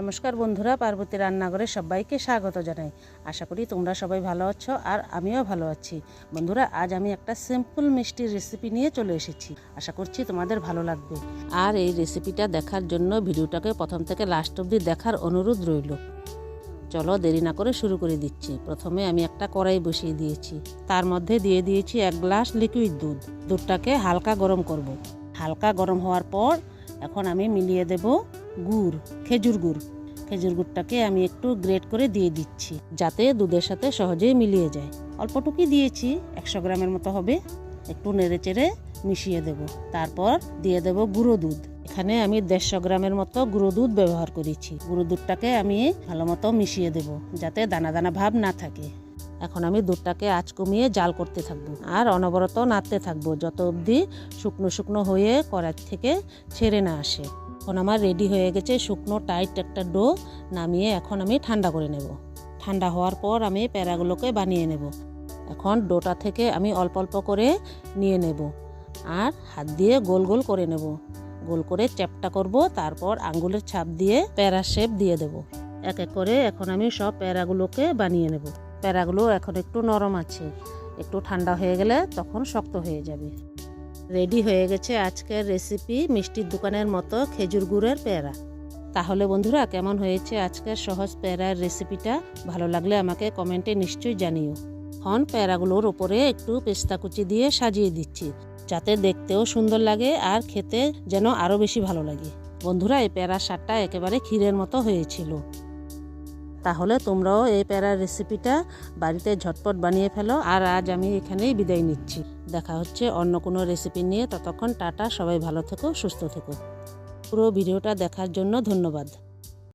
নমস্কার বন্ধুরা, পার্বতী রান্নাঘরে সবাইকে স্বাগত জানাই। আশা করি তোমরা সবাই ভালো আছো আর আমিও ভালো আছি। বন্ধুরা, আজ আমি একটা সিম্পল মিষ্টির রেসিপি নিয়ে চলে এসেছি। আশা করছি তোমাদের ভালো লাগবে। আর এই রেসিপিটা দেখার জন্য ভিডিওটাকে প্রথম থেকে লাস্ট অবধি দেখার অনুরোধ রইল। চলো দেরি না করে শুরু করে দিচ্ছি। প্রথমে আমি একটা কড়াই বসিয়ে দিয়েছি। তার মধ্যে দিয়ে দিয়েছি এক গ্লাস লিকুইড দুধ। দুধটাকে হালকা গরম করব। হালকা গরম হওয়ার পর এখন আমি মিলিয়ে দেব গুড়, খেজুর গুড়। খেজুর গুড়টাকে আমি একটু গ্রেট করে দিয়ে দিচ্ছি, যাতে দুধের সাথে সহজেই মিলিয়ে যায়। অল্পটুকুই দিয়েছি, একশো গ্রামের মতো হবে। একটু নেড়ে চেড়ে মিশিয়ে দেব। তারপর দিয়ে দেব গুঁড়ো দুধ। এখানে আমি দেড়শো গ্রামের মতো গুঁড়ো দুধ ব্যবহার করেছি। গুঁড়ো দুধটাকে আমি ভালো মতো মিশিয়ে দেব, যাতে দানা দানা ভাব না থাকে। এখন আমি দুধটাকে আঁচ কমিয়ে জাল করতে থাকব আর অনবরত নাড়তে থাকব, যত অবধি শুকনো শুকনো হয়ে কড়াই থেকে ছেড়ে না আসে। এখন আমার রেডি হয়ে গেছে শুকনো টাইট একটা ডো নামিয়ে এখন আমি ঠান্ডা করে নেব। ঠান্ডা হওয়ার পর আমি প্যারাগুলোকে বানিয়ে নেব। এখন ডোটা থেকে আমি অল্প অল্প করে নিয়ে নেব আর হাত দিয়ে গোল গোল করে নেব। গোল করে চ্যাপটা করব, তারপর আঙ্গুলের ছাপ দিয়ে প্যারা শেপ দিয়ে দেব। এক এক করে এখন আমি সব প্যারাগুলোকে বানিয়ে নেব। প্যারাগুলো এখন একটু নরম আছে, একটু ঠান্ডা হয়ে গেলে তখন শক্ত হয়ে যাবে। রেডি হয়ে গেছে আজকের রেসিপি মিষ্টির দোকানের মতো খেজুর গুড়ের পেয়ারা। তাহলে বন্ধুরা, কেমন হয়েছে আজকের সহজ পেয়ারার রেসিপিটা ভালো লাগলে আমাকে কমেন্টে নিশ্চয়ই জানিও। হন পেয়ারাগুলোর ওপরে একটু পেস্তা কুচি দিয়ে সাজিয়ে দিচ্ছি, যাতে দেখতেও সুন্দর লাগে আর খেতে যেন আরও বেশি ভালো লাগে। বন্ধুরা, এই পেয়ারার স্বাদটা একেবারে ক্ষীরের মতো হয়েছিল। তাহলে তোমরাও এই প্যারার রেসিপিটা বাড়িতে ঝটপট বানিয়ে ফেলো। আর আজ আমি এখানেই বিদায় নিচ্ছি। দেখা হচ্ছে অন্য কোনো রেসিপি নিয়ে। ততক্ষণ টাটা, সবাই ভালো থেকো, সুস্থ থেকো। পুরো ভিডিওটা দেখার জন্য ধন্যবাদ।